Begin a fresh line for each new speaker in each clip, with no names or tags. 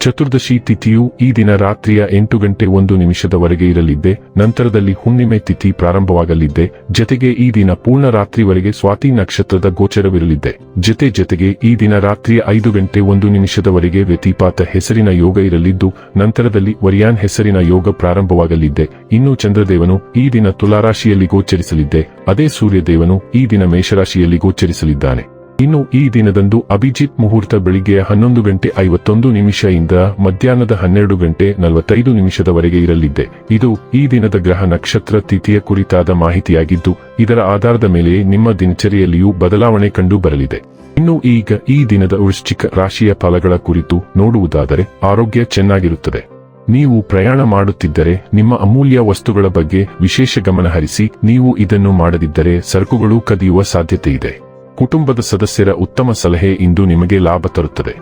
ಚತುರ್ದಶಿ ತಿಥಿಯು ಈ ದಿನ ರಾತ್ರಿಯ ಎಂಟು ಗಂಟೆ ಒಂದು ನಿಮಿಷದವರೆಗೆ ಇರಲಿದ್ದೆ, ನಂತರದಲ್ಲಿ ಹುಣ್ಣಿಮೆ ತಿಥಿ ಪ್ರಾರಂಭವಾಗಲಿದ್ದೆ, ಜತೆಗೆ ಈ ದಿನ ಪೂರ್ಣ ರಾತ್ರಿವರೆಗೆ ಸ್ವಾತಿ ನಕ್ಷತ್ರದ ಗೋಚರವಿರಲಿದ್ದೆ. ಜತೆ ಜತೆಗೆ ಈ ದಿನ ರಾತ್ರಿಯ ಐದು ಗಂಟೆ ಒಂದು ನಿಮಿಷದವರೆಗೆ ವ್ಯತಿಪಾತ ಹೆಸರಿನ ಯೋಗ ಇರಲಿದ್ದು, ನಂತರದಲ್ಲಿ ವರಿಯಾನ್ ಹೆಸರಿನ ಯೋಗ ಪ್ರಾರಂಭವಾಗಲಿದ್ದೆ. ಇನ್ನು ಚಂದ್ರದೇವನು ಈ ದಿನ ತುಲಾರಾಶಿಯಲ್ಲಿ ಗೋಚರಿಸಲಿದ್ದೆ, ಅದೇ ಸೂರ್ಯದೇವನು ಈ ದಿನ ಮೇಷರಾಶಿಯಲ್ಲಿ ಗೋಚರಿಸಲಿದ್ದಾನೆ. ಇನ್ನು ಈ ದಿನದಂದು ಅಭಿಜಿತ್ ಮುಹೂರ್ತ ಬೆಳಿಗ್ಗೆ ಹನ್ನೊಂದು ಗಂಟೆ ಐವತ್ತೊಂದು ನಿಮಿಷದಿಂದ ಮಧ್ಯಾಹ್ನದ ಹನ್ನೆರಡು ಗಂಟೆ ನಲವತ್ತೈದು ನಿಮಿಷದವರೆಗೆ ಇರಲಿದೆ. ಇದು ಈ ದಿನದ ಗ್ರಹ ನಕ್ಷತ್ರ ತಿಥಿಯ ಕುರಿತಾದ ಮಾಹಿತಿಯಾಗಿದ್ದು, ಇದರ ಆಧಾರದ ಮೇಲೆ ನಿಮ್ಮ ದಿನಚರಿಯಲ್ಲಿಯೂ ಬದಲಾವಣೆ ಕಂಡು ಬರಲಿದೆ. ಇನ್ನು ಈಗ ಈ ದಿನದ ವೃಶ್ಚಿಕ ರಾಶಿಯ ಫಲಗಳ ಕುರಿತು ನೋಡುವುದಾದರೆ, ಆರೋಗ್ಯ ಚೆನ್ನಾಗಿರುತ್ತದೆ. ನೀವು ಪ್ರಯಾಣ ಮಾಡುತ್ತಿದ್ದರೆ, ನಿಮ್ಮ ಅಮೂಲ್ಯ ವಸ್ತುಗಳ ಬಗ್ಗೆ ವಿಶೇಷ ಗಮನ ಹರಿಸಿ ನೀವು ಇದನ್ನು ಮಾಡದಿದ್ದರೆ ಸರಕುಗಳು ಕದಿಯುವ ಸಾಧ್ಯತೆ ಇದೆ. ಕುಟುಂಬದ ಸದಸ್ಯರ ಉತ್ತಮ ಸಲಹೆ ಇಂದು ನಿಮಗೆ ಲಾಭ ತರುತ್ತದೆ.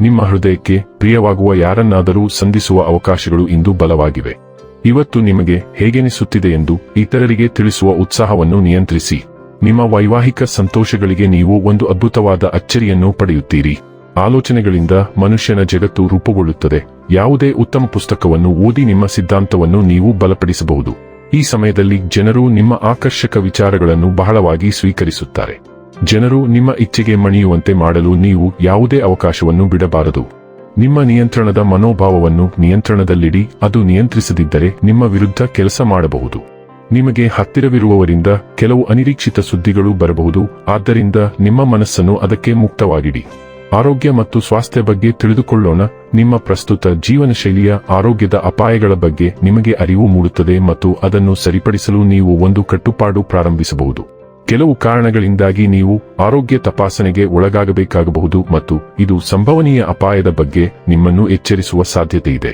ನಿಮ್ಮ ಹೃದಯಕ್ಕೆ ಪ್ರಿಯವಾಗುವ ಯಾರನ್ನಾದರೂ ಸಂಧಿಸುವ ಅವಕಾಶಗಳು ಇಂದು ಬಲವಾಗಿವೆ. ಇವತ್ತು ನಿಮಗೆ ಹೇಗೆನಿಸುತ್ತಿದೆ ಎಂದು ಇತರರಿಗೆ ತಿಳಿಸುವ ಉತ್ಸಾಹವನ್ನು ನಿಯಂತ್ರಿಸಿ. ನಿಮ್ಮ ವೈವಾಹಿಕ ಸಂತೋಷಗಳಿಗೆ ನೀವು ಒಂದು ಅದ್ಭುತವಾದ ಅಚ್ಚರಿಯನ್ನು ಪಡೆಯುತ್ತೀರಿ. ಆಲೋಚನೆಗಳಿಂದ ಮನುಷ್ಯನ ಜಗತ್ತು ರೂಪುಗೊಳ್ಳುತ್ತದೆ. ಯಾವುದೇ ಉತ್ತಮ ಪುಸ್ತಕವನ್ನು ಓದಿ ನಿಮ್ಮ ಸಿದ್ಧಾಂತವನ್ನು ನೀವು ಬಲಪಡಿಸಬಹುದು. ಈ ಸಮಯದಲ್ಲಿ ಜನರು ನಿಮ್ಮ ಆಕರ್ಷಕ ವಿಚಾರಗಳನ್ನು ಬಹಳವಾಗಿ ಸ್ವೀಕರಿಸುತ್ತಾರೆ. ಜನರು ನಿಮ್ಮ ಇಚ್ಛೆಗೆ ಮಣಿಯುವಂತೆ ಮಾಡಲು ನೀವು ಯಾವುದೇ ಅವಕಾಶವನ್ನು ಬಿಡಬಾರದು. ನಿಮ್ಮ ನಿಯಂತ್ರಣದ ಮನೋಭಾವವನ್ನು ನಿಯಂತ್ರಣದಲ್ಲಿಡಿ, ಅದು ನಿಯಂತ್ರಿಸದಿದ್ದರೆ ನಿಮ್ಮ ವಿರುದ್ಧ ಕೆಲಸ ಮಾಡಬಹುದು. ನಿಮಗೆ ಹತ್ತಿರವಿರುವವರಿಂದ ಕೆಲವು ಅನಿರೀಕ್ಷಿತ ಸುದ್ದಿಗಳು ಬರಬಹುದು, ಆದ್ದರಿಂದ ನಿಮ್ಮ ಮನಸ್ಸನ್ನು ಅದಕ್ಕೆ ಮುಕ್ತವಾಗಿಡಿ. ಆರೋಗ್ಯ ಮತ್ತು ಸ್ವಾಸ್ಥ್ಯ ಬಗ್ಗೆ ತಿಳಿದುಕೊಳ್ಳೋಣ, ನಿಮ್ಮ ಪ್ರಸ್ತುತ ಜೀವನ ಶೈಲಿಯ ಆರೋಗ್ಯದ ಅಪಾಯಗಳ ಬಗ್ಗೆ ನಿಮಗೆ ಅರಿವು ಮೂಡುತ್ತದೆ ಮತ್ತು ಅದನ್ನು ಸರಿಪಡಿಸಲು ನೀವು ಒಂದು ಕಟ್ಟುಪಾಡು ಪ್ರಾರಂಭಿಸಬಹುದು. ಕೆಲವು ಕಾರಣಗಳಿಂದಾಗಿ ನೀವು ಆರೋಗ್ಯ ತಪಾಸಣೆಗೆ ಒಳಗಾಗಬೇಕಾಗಬಹುದು ಮತ್ತು ಇದು ಸಂಭವನೀಯ ಅಪಾಯದ ಬಗ್ಗೆ ನಿಮ್ಮನ್ನು ಎಚ್ಚರಿಸುವ ಸಾಧ್ಯತೆ ಇದೆ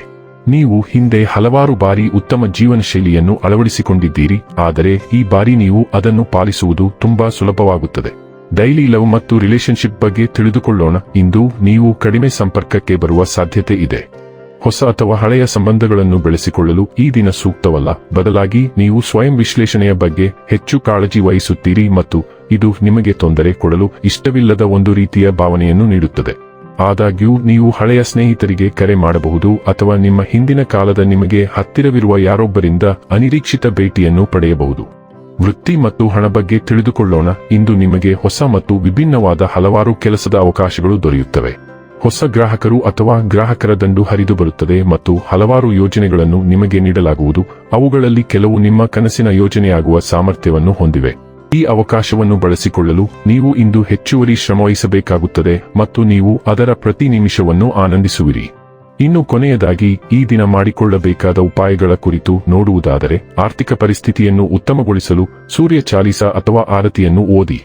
ನೀವು ಹಿಂದೆ ಹಲವಾರು ಬಾರಿ ಉತ್ತಮ ಜೀವನ ಶೈಲಿಯನ್ನು ಅಳವಡಿಸಿಕೊಂಡಿದ್ದೀರಿ, ಆದರೆ ಈ ಬಾರಿ ನೀವು ಅದನ್ನು ಪಾಲಿಸುವುದು ತುಂಬಾ ಸುಲಭವಾಗುತ್ತದೆ. ಡೈಲಿ ಲವ್ ಮತ್ತು ರಿಲೇಶನ್ಶಿಪ್ ಬಗ್ಗೆ ತಿಳಿದುಕೊಳ್ಳೋಣ, ಇಂದು ನೀವು ಕಡಿಮೆ ಸಂಪರ್ಕಕ್ಕೆ ಬರುವ ಸಾಧ್ಯತೆ ಇದೆ. ಹೊಸ ಅಥವಾ ಹಳೆಯ ಸಂಬಂಧಗಳನ್ನು ಬೆಳೆಸಿಕೊಳ್ಳಲು ಈ ದಿನ ಸೂಕ್ತವಲ್ಲ. ಬದಲಾಗಿ ನೀವು ಸ್ವಯಂ ವಿಶ್ಲೇಷಣೆಯ ಬಗ್ಗೆ ಹೆಚ್ಚು ಕಾಳಜಿ ವಹಿಸುತ್ತೀರಿ ಮತ್ತು ಇದು ನಿಮಗೆ ತೊಂದರೆ ಕೊಡಲು ಇಷ್ಟವಿಲ್ಲದ ಒಂದು ರೀತಿಯ ಭಾವನೆಯನ್ನು ನೀಡುತ್ತದೆ. ಆದಾಗ್ಯೂ, ನೀವು ಹಳೆಯ ಸ್ನೇಹಿತರಿಗೆ ಕರೆ ಮಾಡಬಹುದು ಅಥವಾ ನಿಮ್ಮ ಹಿಂದಿನ ಕಾಲದ ನಿಮಗೆ ಹತ್ತಿರವಿರುವ ಯಾರೊಬ್ಬರಿಂದ ಅನಿರೀಕ್ಷಿತ ಭೇಟಿಯನ್ನು ಪಡೆಯಬಹುದು. ವೃತ್ತಿ ಮತ್ತು ಹಣ ಬಗ್ಗೆ ತಿಳಿದುಕೊಳ್ಳೋಣ. ಇಂದು ನಿಮಗೆ ಹೊಸ ಮತ್ತು ವಿಭಿನ್ನವಾದ ಹಲವಾರು ಕೆಲಸದ ಅವಕಾಶಗಳು ದೊರೆಯುತ್ತವೆ. ಹೊಸ ಗ್ರಾಹಕರು ಅಥವಾ ಗ್ರಾಹಕರ ದಂಡು ಹರಿದು ಬರುತ್ತದೆ ಮತ್ತು ಹಲವಾರು ಯೋಜನೆಗಳನ್ನು ನಿಮಗೆ ನೀಡಲಾಗುವುದು. ಅವುಗಳಲ್ಲಿ ಕೆಲವು ನಿಮ್ಮ ಕನಸಿನ ಯೋಜನೆಯಾಗುವ ಸಾಮರ್ಥ್ಯವನ್ನು ಹೊಂದಿವೆ. ಈ ಅವಕಾಶವನ್ನು ಬಳಸಿಕೊಳ್ಳಲು ನೀವು ಇಂದು ಹೆಚ್ಚುವರಿ ಶ್ರಮವಹಿಸಬೇಕಾಗುತ್ತದೆ ಮತ್ತು ನೀವು ಅದರ ಪ್ರತಿ ನಿಮಿಷವನ್ನು ಆನಂದಿಸುವಿರಿ. ಇನ್ನು ಕೊನೆಯದಾಗಿ, ಈ ದಿನ ಮಾಡಿಕೊಳ್ಳಬೇಕಾದ ಉಪಾಯಗಳ ಕುರಿತು ನೋಡುವುದಾದರೆ, ಆರ್ಥಿಕ ಪರಿಸ್ಥಿತಿಯನ್ನು ಉತ್ತಮಗೊಳಿಸಲು ಸೂರ್ಯ ಚಾಲಿಸ ಅಥವಾ ಆರತಿಯನ್ನು ಓದಿ.